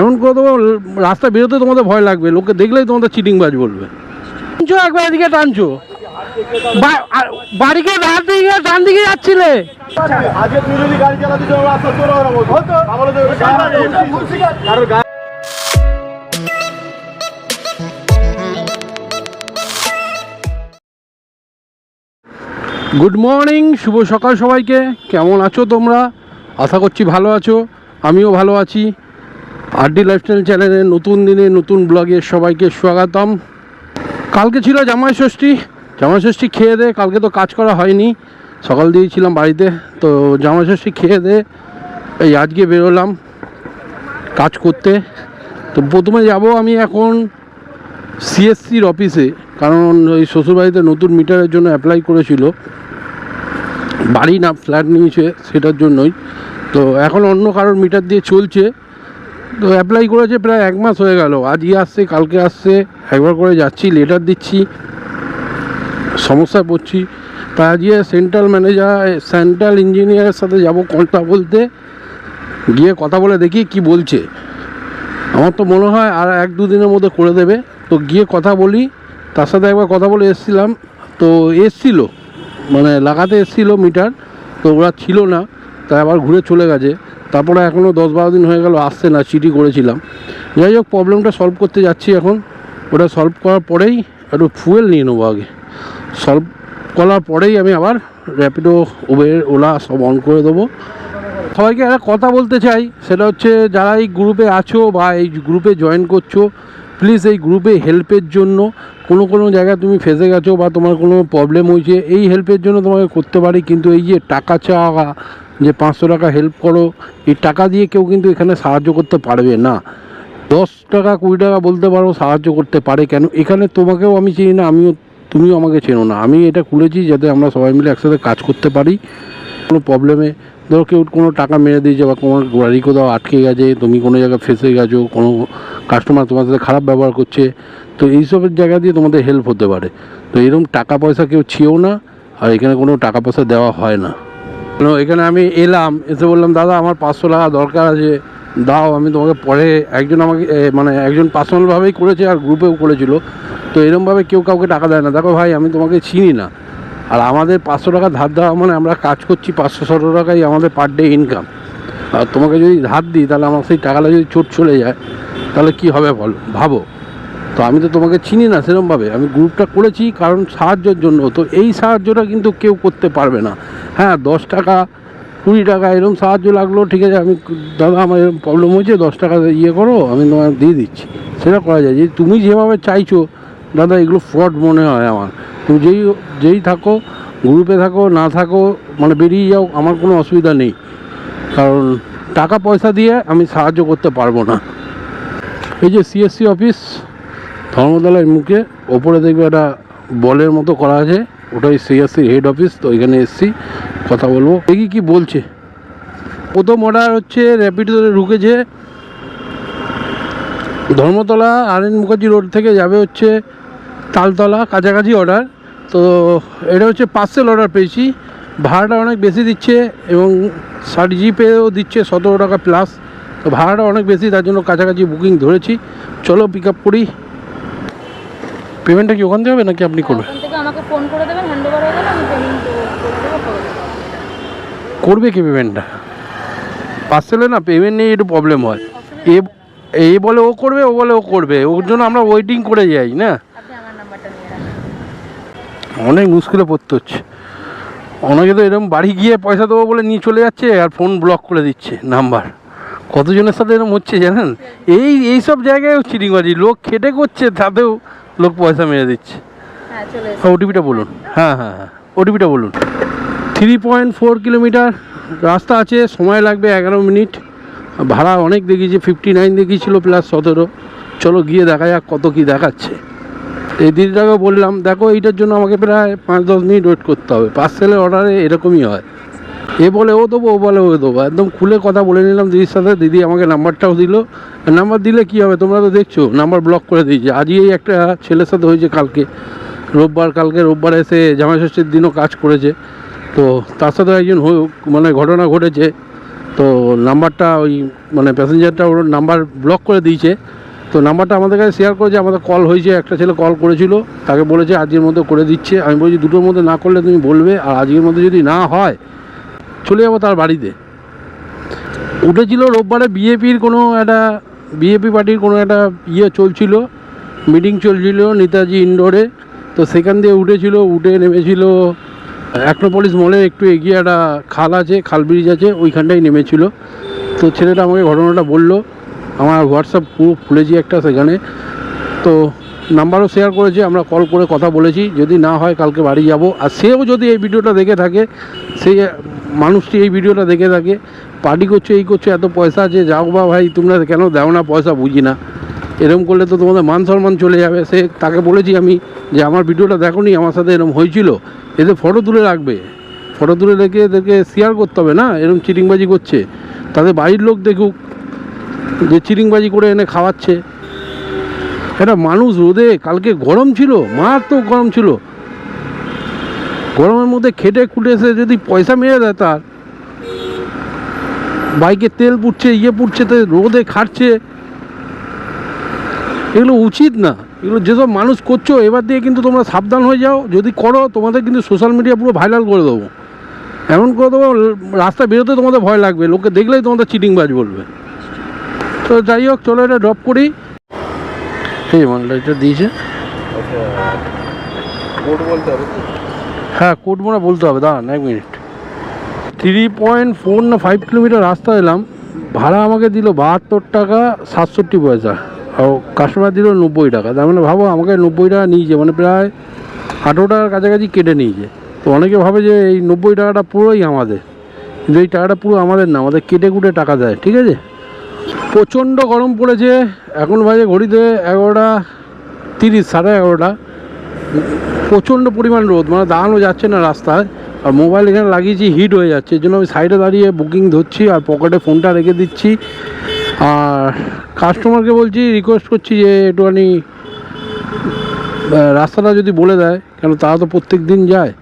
এমন করে দেবো রাস্তা বেরোতে তোমাদের ভয় লাগবে, লোকে দেখলেই তোমাদের চিটিংবাজ বলবে। টানছো একবার এদিকে টানছো। বাড়িকে ডান দিকে ডান দিকে যাচ্ছিলে। গুড মর্নিং শুভ সকাল সবাইকে। কেমন আছো তোমরা? আশা করছি ভালো আছো। আমিও ভালো আছি। আরডি লাইফস্টাইল চ্যানেলে নতুন দিনে নতুন ব্লগে সবাইকে স্বাগতম। কালকে ছিল জামাই ষষ্ঠী জামাই ষষ্ঠী খেয়ে দে, কালকে তো কাজ করা হয়নি। সকাল দিয়েছিলাম বাড়িতে। তো জামাই ষষ্ঠী খেয়ে দে, এই আজকে বেরোলাম কাজ করতে। তো প্রথমে যাব আমি এখন সিএসসির অফিসে, কারণ ওই শ্বশুরবাড়িতে নতুন মিটারের জন্য অ্যাপ্লাই করেছিল। বাড়ি না ফ্ল্যাট নিয়েছে, সেটার জন্যই। তো এখন অন্য কারোর মিটার দিয়ে চলছে। তো অ্যাপ্লাই করেছে প্রায় এক মাস হয়ে গেল। আজই আসছে, কালকে আসছে, একবার করে যাচ্ছি লেটার দিচ্ছি সমস্যায় পড়ছি। তা আজকে সেন্ট্রাল ম্যানেজার সেন্ট্রাল ইঞ্জিনিয়ারের সাথে যাব কথা বলতে। গিয়ে কথা বলে দেখি কি বলছে। আমার তো মনে হয় আর এক দুদিনের মধ্যে করে দেবে। তো গিয়ে কথা বলি, তার সাথে একবার কথা বলে এসছিলাম। তো এসছিল মানে লাগাতে এসছিল মিটার তো ওরা ছিল না, তাই আবার ঘুরে চলে গেছে। তারপরে এখনও দশ বারো দিন হয়ে গেল, আসছে না, চিঠি করেছিলাম। যাই হোক প্রবলেমটা সলভ করতে যাচ্ছি এখন। ওটা সলভ করার পরেই একটু ফুয়েল নিয়ে নেব আগে। সলভ করার পরেই আমি আবার র্যাপিডো উবের ওলা সব অন করে দেবো। সবাইকে একটা কথা বলতে চাই, সেটা হচ্ছে যারা এই গ্রুপে আছো বা এই গ্রুপে জয়েন করছ প্লিজ এই গ্রুপে হেল্পের জন্য, কোনো কোনো জায়গায় তুমি ফেসে গেছো বা তোমার কোনো প্রবলেম হয়েছে, এই হেল্পের জন্য তোমাকে করতে পারি, কিন্তু এই যে টাকা চাওয়া যে পাঁচশো টাকা হেল্প করো, এই টাকা দিয়ে কেউ কিন্তু এখানে সাহায্য করতে পারবে না। দশ টাকা, কুড়ি টাকা বলতে পারো, সাহায্য করতে পারে কেন? এখানে তোমাকেও আমি চিনি না, আমিও, তুমিও আমাকে চেনো না। আমি এটা খুলেছি যাতে আমরা সবাই মিলে একসাথে কাজ করতে পারি। কোনো প্রবলেমে ধরো কেউ কোনো টাকা মেরে দিয়েছে বা কোনো গাড়ি কোথাও আটকে গেছে, তুমি কোনো জায়গায় ফেসে গেছো, কোনো কাস্টমার তোমার সাথে খারাপ ব্যবহার করছে, তো এইসবের জায়গা দিয়ে তোমাদের হেল্প হতে পারে। তো এরকম টাকা পয়সা কেউ ছিও না, আর এখানে কোনো টাকা পয়সা দেওয়া হয় না। এখানে আমি এলাম, এসে বললাম, দাদা, আমার পাঁচশো টাকা দরকার আছে, দাও, আমি তোমাকে পরে একজন আমাকে মানে একজন পার্সোনালভাবেই করেছে আর গ্রুপেও করেছিল। তো এরকমভাবে কেউ কাউকে টাকা দেয় না। দেখো ভাই, আমি তোমাকে চিনি না। আর আমাদের পাঁচশো টাকা ধার দেওয়া মানে আমরা কাজ করছি পাঁচশো ছশো টাকাই আমাদের পার ডে ইনকাম আর তোমাকে যদি ধার দিই, তাহলে আমার সেই টাকাটা যদি চোট চলে যায়, তাহলে কি হবে বলো? ভাবো। তো আমি তো তোমাকে চিনি না সেরকমভাবে আমি গ্রুপটা করেছি কারণ সাহায্যের জন্য। তো এই সাহায্যটা কিন্তু কেউ করতে পারবে না। হ্যাঁ দশ টাকা, কুড়ি টাকা এরকম সাহায্য লাগল, ঠিক আছে, আমি দাদা, আমার এরকম প্রবলেম হয়েছে, দশ টাকা ইয়ে করো, আমি তোমাকে দিয়ে দিচ্ছি। সেটা করা যায়। যে তুমি যেভাবে চাইছো, দাদা, এগুলো ফ্রড মনে হয় আমার। তুমি যেই যেই থাকো, গ্রুপে থাকো, না থাকো মানে বেরিয়ে যাও, আমার কোনো অসুবিধা নেই। কারণ টাকা পয়সা দিয়ে আমি সাহায্য করতে পারব না। এই যে সিএসসি অফিস ধর্মতলার মুখে ওপরে দেখবে একটা বলের মতো করা আছে। ওটাই সিএসসি হেড অফিস তো এখানে এসছি, কথা বলব। দেখি কি বলছে। প্রথম অর্ডার হচ্ছে র্যাপিডোতে ঢুকেছে। ধর্মতলা আর এন মুখার্জি রোড থেকে যাবে হচ্ছে তালতলা, কাছাকাছি অর্ডার তো এটা হচ্ছে পার্সেল অর্ডার পেয়েছি। ভাড়াটা অনেক বেশি দিচ্ছে এবং ষাট জিপেও দিচ্ছে সতেরো টাকা প্লাস তো ভাড়াটা অনেক বেশি, তার জন্য কাছাকাছি বুকিং ধরেছি। চলো পিক আপ করি। পেমেন্টটা কি ওখান থেকে হবে নাকি আপনি করবেন? ওখান থেকে আমাকে ফোন করে দেবেন হ্যান্ড ওভার হয়ে গেলে আমি পেমেন্ট করে দেবো করবে কি পেমেন্টটা? পার্সেলে না পেমেন্ট নিয়ে একটু প্রবলেম হয়। এ এই বলে ও করবে ও বলে ও করবে। ওর জন্য আমরা ওয়েটিং করে যাই না? অনেক মুশকিলে পড়তে হচ্ছে। অনেকে তো এরকম বাড়ি গিয়ে পয়সা দেবো বলে নিয়ে চলে যাচ্ছে আর ফোন ব্লক করে দিচ্ছে নাম্বার কতজনের সাথে এরকম হচ্ছে জানেন? এই এই সব জায়গায়ও চিটিংবাজি লোক খেটে করছে তাতেও লোক পয়সা মেরে দিচ্ছে। হ্যাঁ চলে ওটিপিটা বলুন। হ্যাঁ হ্যাঁ হ্যাঁ ওটিপিটা বলুন। থ্রি পয়েন্ট ফোর কিলোমিটার রাস্তা আছে সময় লাগবে এগারো মিনিট। ভাড়া অনেক দেখিয়েছে ফিফটি নাইন দেখিয়েছিল প্লাস সতেরো। চলো গিয়ে দেখা যাক কত কি দেখাচ্ছে। এই দিদিটাকে বললাম দেখো এইটার জন্য আমাকে প্রায় পাঁচ দশ মিনিট ওয়েট করতে হবে। পার্সেলের অর্ডারে এরকমই হয়। এ বলে ও দেবো, ও বলে ও দেবো। একদম খুলে কথা বলে নিলাম দিদির সাথে, দিদি আমাকে নাম্বারটাও দিল। নাম্বার দিলে কি হবে, তোমরা তো দেখছ, নাম্বার ব্লক করে দিয়েছে। এই একটা ছেলের সাথে হয়েছে কালকে। রোববার কালকে রোববার এসে জামাই ষষ্ঠীর দিনও কাজ করেছে। তো তার সাথে একজন মানে ঘটনা ঘটেছে। তো নাম্বারটা ওই মানে প্যাসেঞ্জারটা ওর নাম্বার ব্লক করে দিয়েছে। তো নাম্বারটা আমাদের কাছে শেয়ার করেছে, আমাদের কল হয়েছে, একটা ছেলে কল করেছিল। তাকে বলেছে, আজকের মধ্যে করে দিচ্ছে। আমি বলছি, দুটোর মধ্যে না করলে তুমি বলবে, আর আজকের মধ্যে যদি না হয় চলে যাব তার বাড়িতে। উঠেছিল রোববারে বিএপির কোনো একটা, বিএপি পার্টির কোনো একটা ইয়ে চলছিল, মিটিং চলছিল নেতাজি ইন্ডোরে। তো সেখান দিয়ে উঠেছিল, উঠে নেমেছিল, অ্যাক্রোপলিস মলে একটু এগিয়ে একটা খাল আছে, খাল ব্রিজ আছে, ওইখানটাই নেমেছিল। তো ছেলেটা আমাকে ঘটনাটা বলল, আমার হোয়াটসঅ্যাপ পুরো খুলেছি একটা সেখানে। তো নাম্বারও শেয়ার করেছে, আমরা কল করে কথা বলেছি, যদি না হয় কালকে বাড়ি যাব। আর সেও যদি এই ভিডিওটা দেখে থাকে সেই মানুষটি এই ভিডিওটা দেখে থাকে। পার্টি করছ, এই করছ, এত পয়সা আছে, যাও বা ভাই, তোমরা কেন দাও না, পয়সা বুঝি না। এরকম করলে তো তোমাদের মান সম্মান চলে যাবে। সে তাকে বলেছি আমি যে, আমার ভিডিওটা দেখো নি আমার সাথে এরকম হয়েছিল। এদের ফটো তুলে রাখবে। ফটো তুলে রেখে এদেরকে শেয়ার করতে হবে না? এরকম চিটিংবাজি করছে। তাদের বাড়ির লোক দেখুক যে, চিটিংবাজি করে এনে খাওয়াচ্ছে। একটা মানুষ রোদে কালকে গরম ছিল, মারাত্মক গরম ছিল। গরমের মধ্যে খেটে খুটে এসে যদি পয়সা মেরে দেয় তার, বাইকে তেল পুড়ছে ইয়ে পুড়ছে, তো রোদে খাটছে, এগুলো উচিত না। এগুলো যেসব মানুষ করছ, এবার দিয়ে কিন্তু তোমরা সাবধান হয়ে যাও। যদি করো, তোমাদের কিন্তু সোশ্যাল মিডিয়া পুরো ভাইরাল করে দেবো। এমন করে দেবো, রাস্তা বেরোতে তোমাদের ভয় লাগবে। লোকে দেখলেই তোমাদের চিটিংবাজ বলবে। তো যাই হোক, চলো এটা ড্রপ করি। এই মালটা এটা দিয়েছে। বলতে হবে। হ্যাঁ কোড মনে বলতে হবে, দাঁড়ান এক মিনিট। থ্রি পয়েন্ট ফোর না ফাইভ কিলোমিটার রাস্তা এলাম, ভাড়া আমাকে দিল বাহাত্তর টাকা সাতষট্টি পয়সা, আর কাস্টমার দিল নব্বই টাকা। তার মানে ভাবো আমাকে নব্বই টাকা নিয়েছে মানে প্রায় আঠেরো টাকার কাছাকাছি কেটে নিয়েছে। তো অনেকে ভাবে যে এই নব্বই টাকাটা পুরোই আমাদের, কিন্তু এই টাকাটা পুরো আমাদের না, আমাদের কেটে কুটে টাকা দেয়, ঠিক আছে? প্রচণ্ড গরম পড়েছে, এখন বাজে ঘড়িতে এগারোটা তিরিশ, সাড়ে এগারোটা। প্রচণ্ড পরিমাণ রোদ মানে দাঁড়ানো যাচ্ছে না রাস্তায়। আর মোবাইল এখানে লাগিয়েছি হিট হয়ে যাচ্ছে, এই জন্য আমি সাইডে দাঁড়িয়ে বুকিং ধরছি আর পকেটে ফোনটা রেখে দিচ্ছি। আর কাস্টমারকে বলছি রিকোয়েস্ট করছি যে একটুখানি রাস্তাটা যদি বলে দেয়, কেন তারা তো প্রত্যেক দিন যায়।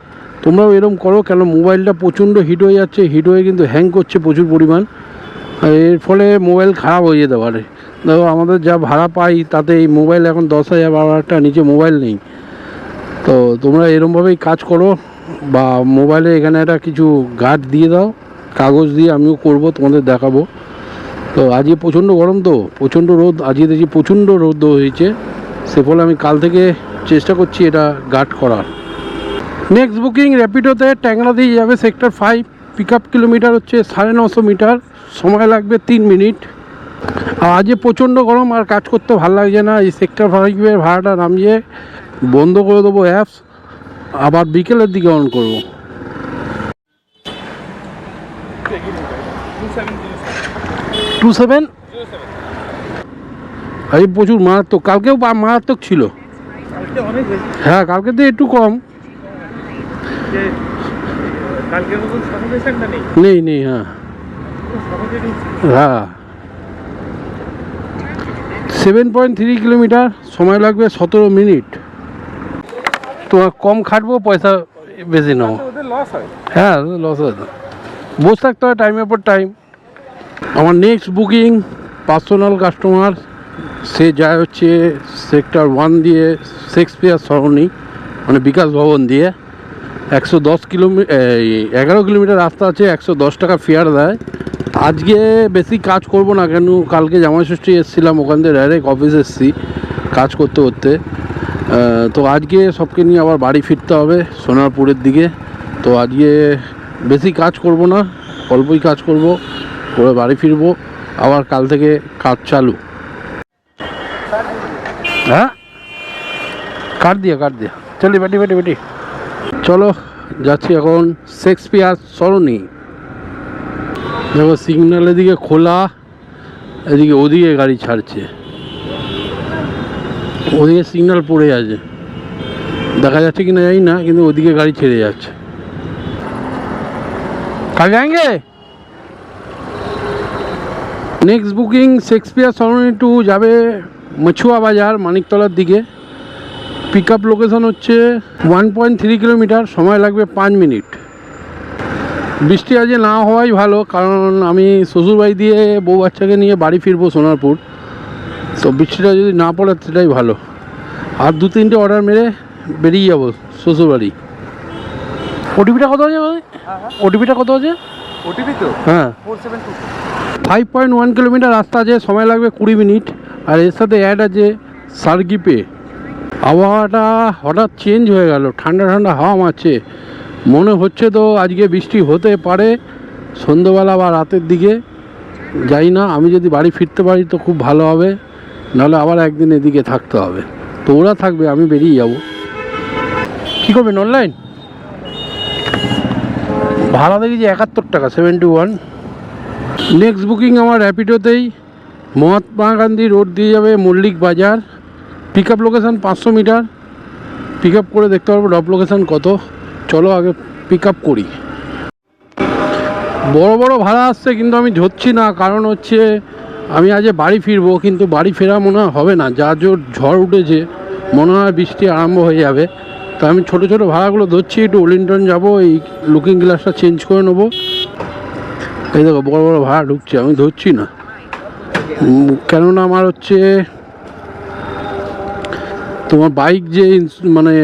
তোমরাও এরকম করো, কেন মোবাইলটা প্রচণ্ড হিট হয়ে যাচ্ছে হিট হয়ে কিন্তু হ্যাং করছে প্রচুর পরিমাণ। এর ফলে মোবাইল খারাপ হয়ে যেতে পারে। দেখো আমাদের যা ভাড়া পাই, তাতে এই মোবাইল এখন দশ হাজার বারো হাজার টাকা নিচে মোবাইল নেই। তো তোমরা এরমভাবেই কাজ করো বা মোবাইলে এখানে একটা কিছু গার্ড দিয়ে দাও, কাগজ দিয়ে আমিও করব, তোমাদের দেখাবো। তো আজকে প্রচণ্ড গরম তো, প্রচণ্ড রোদ, আজকে দেখছি প্রচণ্ড রোদ হয়েছে। সে ফলে আমি কাল থেকে চেষ্টা করছি এটা গার্ড করার। নেক্সট বুকিং র্যাপিডোতে ট্যাংরা দিয়ে যাবে sector five pick up kilometre হচ্ছে সাড়ে নশো মিটার, সময় লাগবে তিন মিনিট। আর আজকে প্রচণ্ড গরম, আর কাজ করতে ভালো লাগছে না, এই সেক্টর ফাইভের ভাড়াটা নামিয়ে বন্ধ করে দেবো অ্যাপস আবার বিকেলের দিকে অন করব। টু সেভেন এই প্রচুর মারাত্মক, কালকেও মারাত্মক ছিল। হ্যাঁ কালকে তো একটু কম। নেই নেই হ্যাঁ। হ্যাঁ। সেভেন পয়েন্ট থ্রি কিলোমিটার সময় লাগবে সতেরো মিনিট তোমার কম খাটবো পয়সা বেশি নেব। লস হ্যাঁ। লস হয় তো। বসে থাকতে হয় টাইমের পর টাইম আমার নেক্সট বুকিং পার্সোনাল কাস্টমার সে যায় হচ্ছে সেক্টর ওয়ান দিয়ে শেক্সপিয়ার সরণি মানে বিকাশ ভবন দিয়ে। একশো দশ কিলোমিটার এগারো কিলোমিটার রাস্তা আছে একশো দশ টাকা ফেয়ার দেয়। আজকে বেশি কাজ করব না কেন কালকে জামাই ষষ্ঠী এসেছিলাম ওখান থেকে ডাইরেক্ট অফিস এসেছি কাজ করতে করতে। তো আজকে সবকে নিয়ে আবার বাড়ি ফিরতে হবে সোনারপুরের দিকে। তো আজকে বেশি কাজ করব না, অল্পই কাজ করব, করে বাড়ি ফিরবো। আবার কাল থেকে কাজ চালু। হ্যাঁ? কাট দিয়া কাট দিয়া। চলি, বেটি বেটি বেটি। চলো, যাচ্ছি এখন শেক্সপিয়ার সরণি। দেখো, সিগন্যাল এদিকে খোলা, এদিকে ওদিকে গাড়ি ছাড়ছে। ওদিকে সিগন্যাল পড়ে আছে। দেখা যাচ্ছে কি না জানি না, কিন্তু ওদিকে গাড়ি ছেড়ে যাচ্ছে। কাল next booking Shakespeare Sarani to যাবে মছুয়া বাজার, মানিকতলার দিকে। পিক আপ লোকেশন হচ্ছে ওয়ান পয়েন্ট থ্রি কিলোমিটার সময় লাগবে পাঁচ মিনিট। বৃষ্টি আজকে না হওয়াই ভালো, কারণ আমি শ্বশুরবাড়ি দিয়ে বউ বাচ্চাকে নিয়ে বাড়ি ফিরবো সোনারপুর। তো বৃষ্টিটা যদি না পড়ে সেটাই ভালো। আর দু তিনটে অর্ডার মেরে বেরিয়ে যাব শ্বশুরবাড়ি। ওটিপিটা কত আছে ওটিপিটা কত আছে? ওটিপি তো? হ্যাঁ। ফাইভ পয়েন্ট ওয়ান কিলোমিটার রাস্তা আছে সময় লাগবে কুড়ি মিনিট। আর এর সাথে অ্যাড আছে সার্গিপে আবহাওয়াটা হঠাৎ চেঞ্জ হয়ে গেল ঠান্ডা ঠান্ডা হাওয়া মারছে। মনে হচ্ছে তো আজকে বৃষ্টি হতে পারে সন্ধ্যেবেলা বা রাতের দিকে। যাই না আমি যদি বাড়ি ফিরতে পারি তো খুব ভালো হবে। নাহলে আবার একদিন এদিকে থাকতে হবে। তো ওরা থাকবে, আমি বেরিয়ে যাব। কী করবেন অনলাইন ভাড়া দেখেছি একাত্তর টাকা সেভেন্টি ওয়ান নেক্সট বুকিং আমার র্যাপিডোতেই মহাত্মা গান্ধী রোড দিয়ে যাবে Mullick Bazar. Pick up location পাঁচশো মিটার। পিক আপ করে দেখতে পারব ড্রপ লোকেশান কত। চলো আগে পিক আপ করি। বড় বড় ভাড়া আসছে, কিন্তু আমি ধরছি না। কারণ হচ্ছে আমি আজ বাড়ি ফিরবো, কিন্তু বাড়ি ফেরা মনে হবে না। যা জোর ঝড় উঠেছে, মনে হয় বৃষ্টি আরম্ভ হয়ে যাবে। তো আমি ছোটো ছোটো ভাড়াগুলো ধরছি, একটু ওলিন্টন যাব, এই লুকিং গ্লাসটা চেঞ্জ করে নেব। এই দেখো, বড় বড় ভাড়া ঢুকছে, আমি ধরছি না। কেননা আমার হচ্ছে, তোমার বাইক যে মানে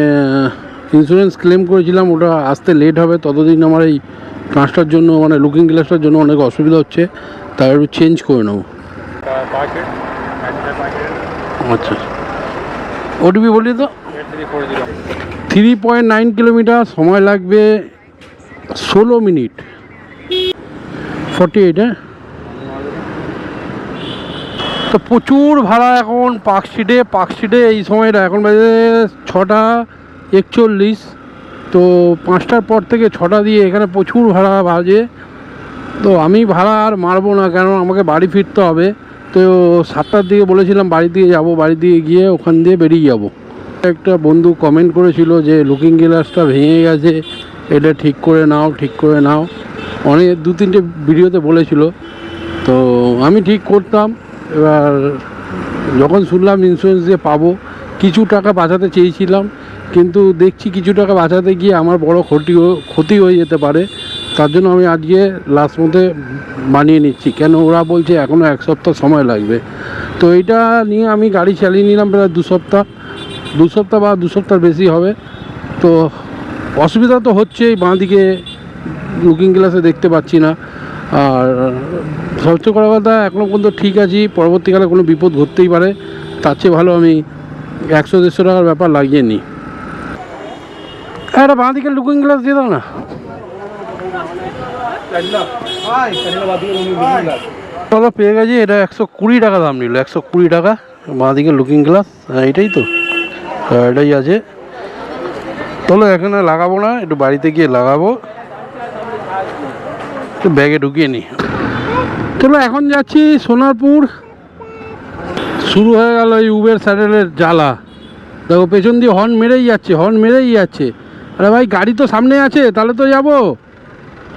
ইন্স্যুরেন্স ক্লেম করেছিলাম, ওটা আসতে লেট হবে, ততদিন আমার এই কাঁচটার জন্য মানে লুকিং গ্লাসটার জন্য অনেক অসুবিধা হচ্ছে, তাই একটু চেঞ্জ করে নেব। আচ্ছা ওটিপি বলি তো? থ্রি পয়েন্ট নাইন কিলোমিটার সময় লাগবে ষোলো মিনিট। ফর্টি এইট হ্যাঁ? তো প্রচুর ভাড়া এখন পার্কস্ট্রিটে পার্কস্ট্রিটে এই সময়টা এখন বাজে ছটা একচল্লিশ। তো পাঁচটার পর থেকে ছটা দিয়ে এখানে প্রচুর ভাড়া বাজে। তো আমি ভাড়া আর মারবো না কেন আমাকে বাড়ি ফিরতে হবে। তো সাতটার দিকে বলেছিলাম বাড়ি দিয়ে যাব বাড়ি দিয়ে গিয়ে ওখান দিয়ে বেরিয়ে যাব। একটা বন্ধু কমেন্ট করেছিল যে লুকিং গ্লাসটা ভেঙে গেছে, এটা ঠিক করে নাও, ঠিক করে নাও। অনেক দু তিনটে ভিডিওতে বলেছিল। তো আমি ঠিক করতাম, এবার যখন শুনলাম ইন্স্যুরেন্স দিয়ে পাবো, কিছু টাকা বাঁচাতে চেয়েছিলাম, কিন্তু দেখছি কিছু টাকা বাঁচাতে গিয়ে আমার বড় ক্ষতি ক্ষতি হয়ে যেতে পারে। তার জন্য আমি আজকে লাস্ট মধ্যে বানিয়ে নিচ্ছি। কেন ওরা বলছে এখনও এক সপ্তাহ সময় লাগবে। তো এটা নিয়ে আমি গাড়ি চালিয়ে নিলাম প্রায় দু সপ্তাহ। দু সপ্তাহ বা দু সপ্তাহ বেশি হবে। তো অসুবিধা তো হচ্ছেই, বাঁদিকে লুকিং গ্লাসে দেখতে পাচ্ছি না। আর সবচেয়ে বড় কথা এখনও পর্যন্ত ঠিক আছি। পরবর্তীকালে কোনো বিপদ ঘটতেই পারে। তার চেয়ে ভালো আমি একশো দেড়শো টাকার ব্যাপার লাগিয়ে নিই। একটা বাঁদিকে লুকিং গ্লাস দিয়ে দাও না। চলো পেয়ে গেছি। এটা একশো কুড়ি টাকা দাম নিল একশো কুড়ি টাকা। বাঁদিকে লুকিং গ্লাস হ্যাঁ এটাই তো। হ্যাঁ, এটাই আছে। চলো এখানে লাগাবো না একটু বাড়িতে গিয়ে লাগাবো। একটু ব্যাগে ঢুকিয়ে নিই চলো এখন যাচ্ছি সোনারপুর। শুরু হয়ে গেল এই উবের স্যাডেলের জ্বালা। দেখো পেছন দিয়ে হর্ন মেরেই যাচ্ছে হর্ন মেরেই যাচ্ছে। আরে ভাই গাড়ি তো সামনে আছে তাহলে তো যাব।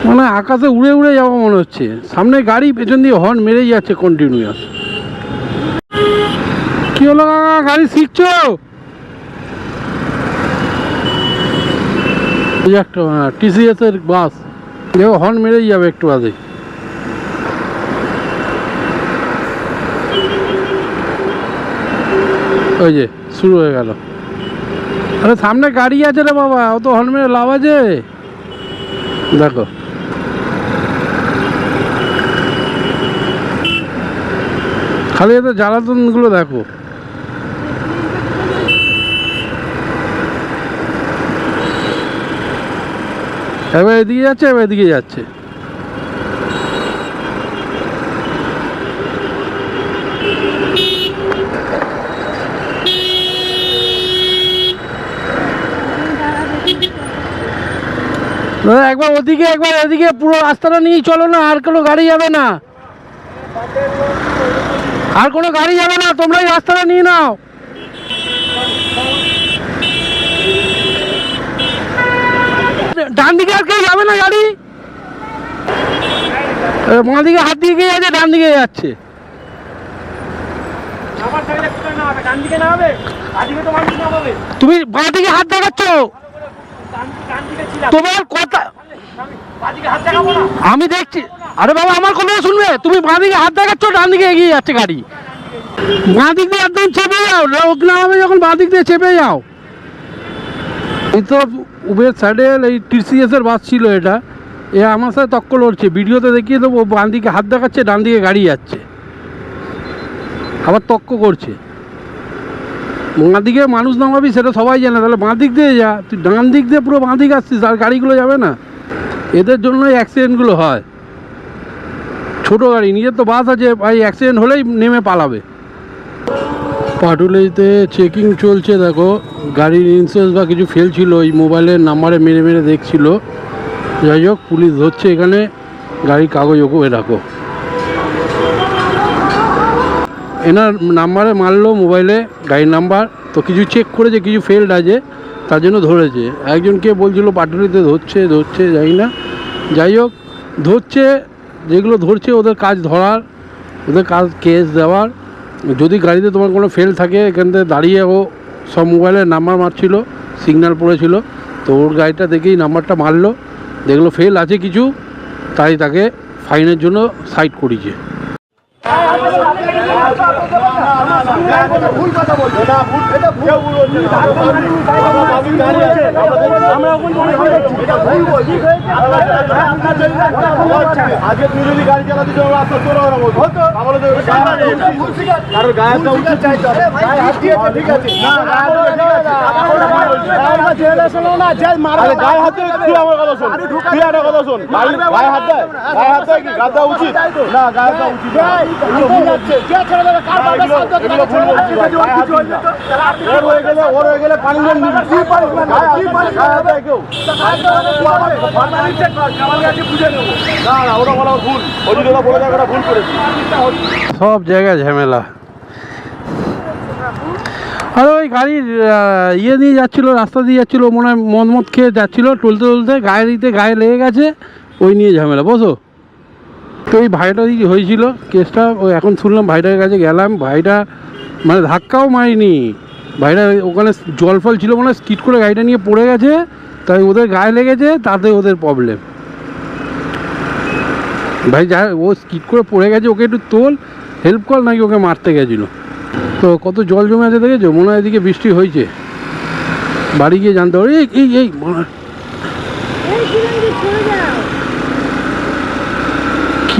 মানে আকাশে উড়ে উড়ে যাব মনে হচ্ছে। সামনে গাড়ি, পেছন দিয়ে হর্ন মেরেই যাচ্ছে কন্টিনিউয়াস কি হলো গাড়ি শিখছো একটা টিসিএস এর বাস। দেখো হর্ন মেরেই যাবে একটু বাদে ওই যে, শুরু হয়ে গেল। আরে, সামনে গাড়ি আছে রে বাবা, অত হর্ন মেরে লাভ আছে? দেখো। খালি এত জ্বালাতনগুলো দেখো। এবার এদিকে যাচ্ছে, এবার এদিকে যাচ্ছে। একবার ওদিকে, একবার এদিকে, পুরো রাস্তাটা নিয়ে চলো না, আর কোনো গাড়ি যাবে না। আর কোনো গাড়ি যাবে না তোমরা এই রাস্তাটা নিয়ে নাও। ডান দিকে আর কেউ যাবে না গাড়ি? বাঁ দিকে হাত যাচ্ছে ডান দিকে যাচ্ছে? ডান দিকে হবে তুমি বাঁ দিকে হাত দেখাচ্ছ? তোমার কথা আমি দেখছি। আরে বাবা, আমার কথা শুনবে? তুমি বাঁ দিকে হাত দেখাচ্ছ, ডান দিকে এগিয়ে যাচ্ছে গাড়ি। বাঁ দিক দিয়ে একদম চেপে যাও লোক না হবে যখন বাঁ দিক দিয়ে চেপে যাও। এই তো উবের সাইডে এই টিসিএস এর বাস ছিল এটা। এ আমার সাথে তক্ক লড়ছে ভিডিওতে দেখিয়ে দেবো বাঁ দিকে হাত দেখাচ্ছে, ডান দিকে গাড়ি যাচ্ছে। আবার তক্ক করছে। বাঁ দিকে মানুষ নামাবি, সেটা সবাই জানে। তাহলে বাঁ দিক দিয়ে যা, তুই ডান দিক দিয়ে পুরো বাঁ দিকে আসছিস, আর গাড়িগুলো যাবে না। এদের জন্যই অ্যাক্সিডেন্টগুলো হয়। ছোট গাড়ি, নিজের তো বাস আছে, ভাই অ্যাক্সিডেন্ট হলেই নেমে পালাবে। পাটুলিতে চেকিং চলছে, দেখো। গাড়ির ইন্স্যুরেন্স বা কিছু ফেল ছিল মোবাইলের নাম্বারে মেরে মেরে দেখছিল। যাই হোক, পুলিশ ধরছে এখানে। গাড়ির কাগজ ওকে রাখো। এনার নাম্বারে মারলো মোবাইলে গাড়ির নাম্বার তো কিছু চেক করেছে, কিছু ফেল্ড আছে। তার জন্য ধরেছে। একজনকে বলছিল, পাটুলিতে ধরছে ধরছে, যাই না। যাই হোক, ধরছে, যেগুলো ধরছে ওদের কাজ ধরার, ওদের কাজ কেস দেওয়ার। যদি গাড়িতে তোমার কোনো ফেল থাকে, এখান থেকে দাঁড়িয়ে ও সব মোবাইলের নাম্বার মারছিল সিগন্যাল পড়েছিল, তো ওর গাড়িটা দেখেই নাম্বারটা মারলো। দেখল ফেল আছে কিছু, তাই তাকে ফাইনের জন্য সাইড করিয়েছে আজকে তুমি যদি গাড়ি চালাতে যাও রাস্তা তোর ওরা বলছো কারোর গায়ে উচিত চাইতে হাত ঠিক আছে গায়ে হাত হাত তুই আমার কথা শোন তুই একটা কথা শোন গায়ে হাত দেয়। গায়ে হাত দেয় কি? দেওয়া উচিত? না, গায়ে উচিত সব জায়গায় ঝামেলা। আর ওই গাড়ির ইয়ে দিয়ে যাচ্ছিল, রাস্তা দিয়ে যাচ্ছিল, মনে হয় মদ মদ খেয়ে যাচ্ছিল, টলতে টলতে গায়ে দিতে গায়ে লেগে গেছে, ওই নিয়ে ঝামেলা, বসো। তো এই ভাইটা দিকে হয়েছিল? কেসটা ওই এখন শুনলাম ভাইটার কাছে গেলাম, ভাইটা মানে ধাক্কাও মারিনি। ভাইটা ওখানে জল ফল ছিল মানে স্কিট করে গাড়িটা নিয়ে পড়ে গেছে, তাই ওদের গায়ে লেগেছে, তাতে ওদের প্রবলেম ভাই যা, ও স্কিট করে পড়ে গেছে, ওকে একটু তোল হেল্প কর, নাকি ওকে মারতে গেছিল। তো কত জল জমে আছে দেখেছ? মনে হয় এদিকে বৃষ্টি হয়েছে। বাড়ি গিয়ে জানতে পারি, এই এই এই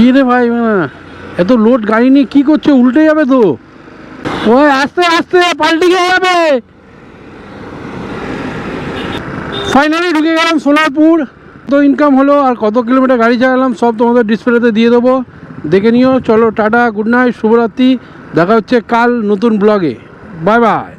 কি রে ভাই এত লোড গাড়ি নিয়ে কী করছে? উল্টে যাবে তো। ওই, আস্তে আস্তে, পাল্টি খেয়ে যাবে। ফাইনালি ঢুকে গেলাম সোনারপুর তো ইনকাম হলো আর কত কিলোমিটার গাড়ি চালালাম, সব তোমাদের ডিসপ্লেতে দিয়ে দেবো। দেখে নিও, চলো, টাটা গুড নাইট শুভরাত্রি। দেখা হচ্ছে কাল নতুন ব্লগে বাই বাই